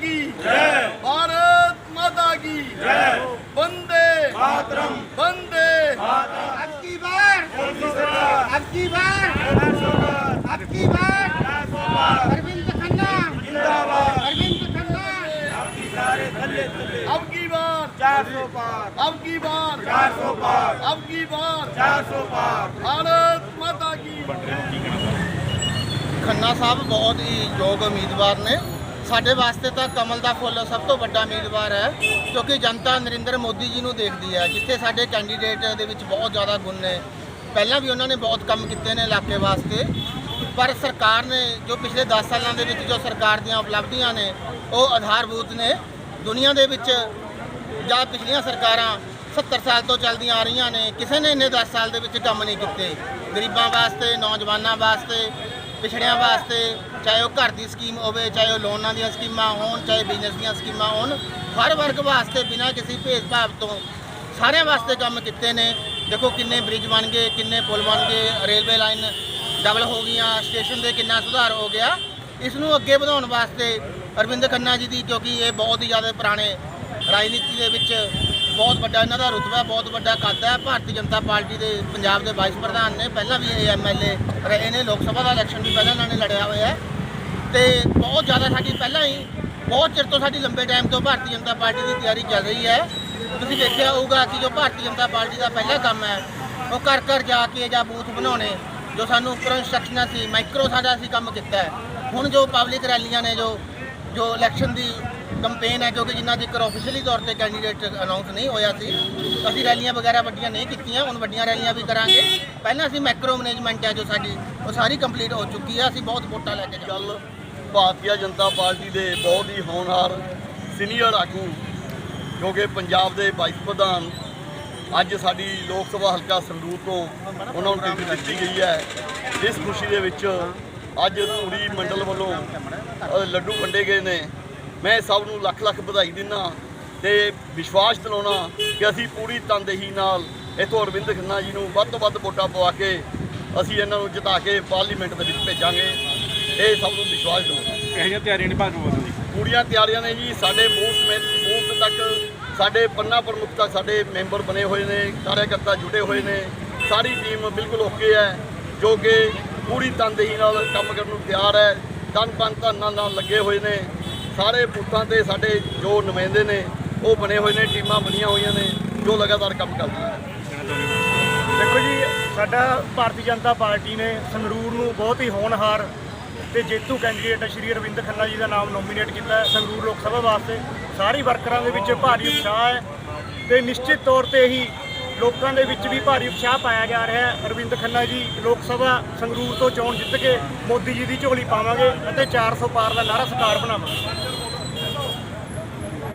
की भारत माता की बंदे मातरम। बंदे अब की बार। अब की बार। अब की बार। अरविंद खन्ना। अरविंद खन्ना। अब की बार। चार सौ पार। अब की बार। चार सौ पार। अब की बार। चार सौ पार। भारत माता की खन्ना साहब बहुत ही योग्य उम्मीदवार ने ਸਾਡੇ ਵਾਸਤੇ ਤਾਂ ਕਮਲ ਦਾ ਫੁੱਲ ਸਭ ਤੋਂ ਵੱਡਾ ਉਮੀਦਵਾਰ ਹੈ, ਕਿਉਂਕਿ ਜਨਤਾ ਨਰਿੰਦਰ ਮੋਦੀ ਜੀ ਨੂੰ ਦੇਖਦੀ ਹੈ, ਜਿੱਥੇ ਸਾਡੇ ਕੈਂਡੀਡੇਟ ਦੇ ਵਿੱਚ ਬਹੁਤ ਜ਼ਿਆਦਾ ਗੁਣ ਨੇ। ਪਹਿਲਾਂ ਵੀ ਉਹਨਾਂ ਨੇ ਬਹੁਤ ਕੰਮ ਕੀਤੇ ਨੇ ਇਲਾਕੇ ਵਾਸਤੇ, ਪਰ ਸਰਕਾਰ ਨੇ ਜੋ ਪਿਛਲੇ 10 ਸਾਲਾਂ ਦੇ ਵਿੱਚ ਜੋ ਸਰਕਾਰ ਦੀਆਂ ਉਪਲਬਧੀਆਂ ਨੇ, ਉਹ ਆਧਾਰਭੂਤ ਨੇ। ਦੁਨੀਆ ਦੇ ਵਿੱਚ ਜਾਂ ਪਿਛਲੀਆਂ ਸਰਕਾਰਾਂ 70 ਸਾਲ ਤੋਂ ਚੱਲਦੀਆਂ ਆ ਰਹੀਆਂ ਨੇ, ਕਿਸੇ ਨੇ ਇੰਨੇ 10 ਸਾਲ ਦੇ ਵਿੱਚ ਕੰਮ ਨਹੀਂ ਕੀਤੇ। ਗਰੀਬਾਂ ਵਾਸਤੇ, ਨੌਜਵਾਨਾਂ ਵਾਸਤੇ ਪਿਛੜਿਆਂ ਵਾਸਤੇ, ਚਾਹੇ ਉਹ ਘਰ ਦੀ ਸਕੀਮ ਹੋਵੇ, ਚਾਹੇ ਉਹ ਲੋਨਾਂ ਦੀਆਂ ਸਕੀਮਾਂ ਹੋਣ, ਚਾਹੇ ਬਿਜ਼ਨਸ ਦੀਆਂ ਸਕੀਮਾਂ ਹੋਣ, ਹਰ ਵਰਗ ਵਾਸਤੇ ਬਿਨਾਂ ਕਿਸੇ ਭੇਦਭਾਵ ਤੋਂ ਸਾਰਿਆਂ ਵਾਸਤੇ ਕੰਮ ਕੀਤੇ ਨੇ। ਦੇਖੋ ਕਿੰਨੇ ਬ੍ਰਿਜ ਬਣ ਗਏ, ਕਿੰਨੇ ਪੁਲ ਬਣ ਗਏ ਰੇਲਵੇ ਲਾਈਨ ਡਬਲ ਹੋ ਗਈਆਂ ਸਟੇਸ਼ਨ ਦੇ ਕਿੰਨਾ ਸੁਧਾਰ ਹੋ ਗਿਆ। ਇਸ ਨੂੰ ਅੱਗੇ ਵਧਾਉਣ ਵਾਸਤੇ ਅਰਵਿੰਦ ਖੰਨਾ ਜੀ ਦੀ, ਕਿਉਂਕਿ ਇਹ ਬਹੁਤ ਹੀ ਜ਼ਿਆਦਾ ਪੁਰਾਣੇ ਰਾਜਨੀਤੀ ਦੇ ਵਿੱਚ ਬਹੁਤ ਵੱਡਾ ਇਹਨਾਂ ਦਾ ਰੁਤਬਾ ਬਹੁਤ ਵੱਡਾ ਕੱਦ ਹੈ। ਭਾਰਤੀ ਜਨਤਾ ਪਾਰਟੀ ਦੇ ਪੰਜਾਬ ਦੇ ਵਾਈਸ ਪ੍ਰਧਾਨ ਨੇ ਪਹਿਲਾਂ ਵੀ ਇਹ ਐਮਐਲਏ ਰਹੇ ਨੇ। ਲੋਕ ਸਭਾ ਦਾ ਇਲੈਕਸ਼ਨ ਵੀ ਪਹਿਲਾਂ ਇਹਨਾਂ ਨੇ ਲੜਿਆ ਹੋਇਆ ਹੈ। ਤੇ ਬਹੁਤ ਜ਼ਿਆਦਾ ਸਾਡੀ ਪਹਿਲਾਂ ਹੀ, ਬਹੁਤ ਚਿਰ ਤੋਂ ਸਾਡੀ ਲੰਬੇ ਟਾਈਮ ਤੋਂ ਭਾਰਤੀ ਜਨਤਾ ਪਾਰਟੀ ਦੀ ਤਿਆਰੀ ਚੱਲ ਰਹੀ ਹੈ। ਤੁਸੀਂ ਦੇਖਿਆ ਹੋਊਗਾ ਕਿ ਜੋ ਭਾਰਤੀ ਜਨਤਾ ਪਾਰਟੀ ਦਾ ਪਹਿਲਾ ਕੰਮ ਹੈ, ਉਹ ਘਰ ਘਰ ਜਾ ਕੇ ਜਾਂ ਬੂਥ ਬਣਾਉਣੇ, ਜੋ ਸਾਨੂੰ ਉੱਪਰੋਂ ਇੰਸਟਰਕਸ਼ਨਾਂ ਸੀ ਮਾਈਕਰੋ ਸਾਡਾ ਅਸੀਂ ਕੰਮ ਕੀਤਾ ਹੁਣ ਜੋ ਪਬਲਿਕ ਰੈਲੀਆਂ ਨੇ, ਜੋ ਜੋ ਇਲੈਕਸ਼ਨ ਦੀ ਕੰਪੇਨ ਹੈ ਕਿਉਂਕਿ ਜਿੰਨਾ ਚਿਰ ਆਫੀਸ਼ੀਅਲੀ ਤੌਰ ਤੇ ਕੈਂਡੀਡੇਟ ਅਨਾਉਂਸ ਨਹੀਂ ਹੋਇਆ ਸੀ, ਅਸੀਂ ਰੈਲੀਆਂ ਵਗੈਰਾ ਵੱਡੀਆਂ ਨਹੀਂ ਕੀਤੀਆਂ, ਹੁਣ ਵੱਡੀਆਂ ਰੈਲੀਆਂ ਵੀ ਕਰਾਂਗੇ। ਪਹਿਲਾਂ ਅਸੀਂ ਮੈਕਰੋ ਮੈਨੇਜਮੈਂਟ ਹੈ ਜੋ ਸਾਡੀ, ਉਹ ਸਾਰੀ ਕੰਪਲੀਟ ਹੋ ਚੁੱਕੀ ਹੈ, ਅਸੀਂ ਬਹੁਤ ਵੋਟਾਂ ਲੈ ਕੇ ਚੱਲ ਗੱਲ ਭਾਰਤੀ ਜਨਤਾ ਪਾਰਟੀ ਦੇ ਬਹੁਤ ਹੀ ਹੋਣਹਾਰ ਸੀਨੀਅਰ ਆਗੂ ਜੋ ਕਿ ਪੰਜਾਬ ਦੇ ਵਾਈਸ ਪ੍ਰਧਾਨ ਅੱਜ ਸਾਡੀ ਲੋਕ ਸਭਾ ਹਲਕਾ ਸੰਗਰੂਰ ਤੋਂ ਉਹਨਾਂ ਨੂੰ ਟਿਕਟ ਦਿੱਤੀ ਗਈ ਹੈ। ਇਸ ਖੁਸ਼ੀ ਦੇ ਵਿੱਚ ਅੱਜ ਧੂਰੀ ਮੰਡਲ ਵੱਲੋਂ ਲੱਡੂ ਵੰਡੇ ਗਏ ਨੇ। ਮੈਂ ਸਭ ਨੂੰ ਲੱਖ ਲੱਖ ਵਧਾਈ ਦਿੰਦਾ ਤੇ ਵਿਸ਼ਵਾਸ ਦਿਲਾਉਣਾ ਕਿ ਅਸੀਂ ਪੂਰੀ ਤਨਦੇਹੀ ਨਾਲ ਇੱਥੋਂ ਅਰਵਿੰਦ ਖੰਨਾ ਜੀ ਨੂੰ ਵੱਧ ਤੋਂ ਵੱਧ ਵੋਟਾਂ ਪਵਾ ਕੇ ਅਸੀਂ ਇਹਨਾਂ ਨੂੰ ਜਿਤਾ ਕੇ ਪਾਰਲੀਮੈਂਟ ਦੇ ਵਿੱਚ ਭੇਜਾਂਗੇ। ਇਹ ਸਭ ਨੂੰ ਵਿਸ਼ਵਾਸ ਦਿਲਾਉਣਾ। ਇਹੋ ਜਿਹੀਆਂ ਤਿਆਰੀਆਂ ਨਹੀਂ ਭਾਜਪਾ ਵੱਲੋਂ ਜੀ? ਪੂਰੀਆਂ ਤਿਆਰੀਆਂ ਨੇ ਜੀ ਸਾਡੇ ਬੂਥ ਸਮੇਤ ਬੂਥ ਤੱਕ ਸਾਡੇ ਪੰਨਾ ਪ੍ਰਮੁੱਖ ਤੱਕ ਸਾਡੇ ਮੈਂਬਰ ਬਣੇ ਹੋਏ ਨੇ ਕਾਰਜਕਰਤਾ ਜੁੜੇ ਹੋਏ ਨੇ। ਸਾਰੀ ਟੀਮ ਬਿਲਕੁਲ ਓਕੇ ਹੈ ਜੋ ਕਿ ਪੂਰੀ ਤਨਦੇਹੀ ਨਾਲ ਕੰਮ ਕਰਨ ਨੂੰ ਤਿਆਰ ਹੈ। ਤਨ ਪਨ ਧਨ ਨਾਲ ਲੱਗੇ ਹੋਏ ਨੇ। ਸਾਰੇ ਬੂਥਾਂ ਤੇ ਸਾਡੇ ਜੋ ਨੁਮਾਇੰਦੇ ਨੇ, ਉਹ ਬਣੇ ਹੋਏ ਨੇ, ਟੀਮਾਂ ਬਣੀਆਂ ਹੋਈਆਂ ਨੇ, ਜੋ ਲਗਾਤਾਰ ਕੰਮ ਕਰਦੀਆਂ ਦੇਖੋ ਜੀ, ਸਾਡਾ ਭਾਰਤੀ ਜਨਤਾ ਪਾਰਟੀ ਨੇ ਸੰਗਰੂਰ ਨੂੰ ਬਹੁਤ ਹੀ ਹੋਣਹਾਰ ਤੇ ਜੇਤੂ ਕੈਂਡੀਡੇਟ ਸ਼੍ਰੀ ਅਰਵਿੰਦ ਖੰਨਾ ਜੀ ਦਾ ਨਾਮ ਨੋਮੀਨੇਟ ਕੀਤਾ ਸੰਗਰੂਰ ਲੋਕ ਸਭਾ ਵਾਸਤੇ। ਸਾਰੀ ਵਰਕਰਾਂ ਦੇ ਵਿੱਚ ਭਾਰੀ ਉਤਸ਼ਾਹ ਹੈ ਤੇ ਨਿਸ਼ਚਿਤ ਤੌਰ ਤੇ ਹੀ ਲੋਕਾਂ ਦੇ ਵਿੱਚ ਵੀ ਭਾਰੀ ਉਤਸ਼ਾਹ ਪਾਇਆ ਜਾ ਰਿਹਾ ਹੈ। ਅਰਵਿੰਦ ਖੰਨਾ ਜੀ, ਲੋਕ ਸਭਾ ਸੰਗਰੂਰ ਤੋਂ ਚੋਣ ਜਿੱਤ ਕੇ ਮੋਦੀ ਜੀ ਦੀ ਝੋਲੀ ਪਾਵਾਂਗੇ ਅਤੇ 400 ਪਾਰ ਦਾ ਨਾਰਾ ਸਰਕਾਰ ਬਣਾਵਾਂਗੇ।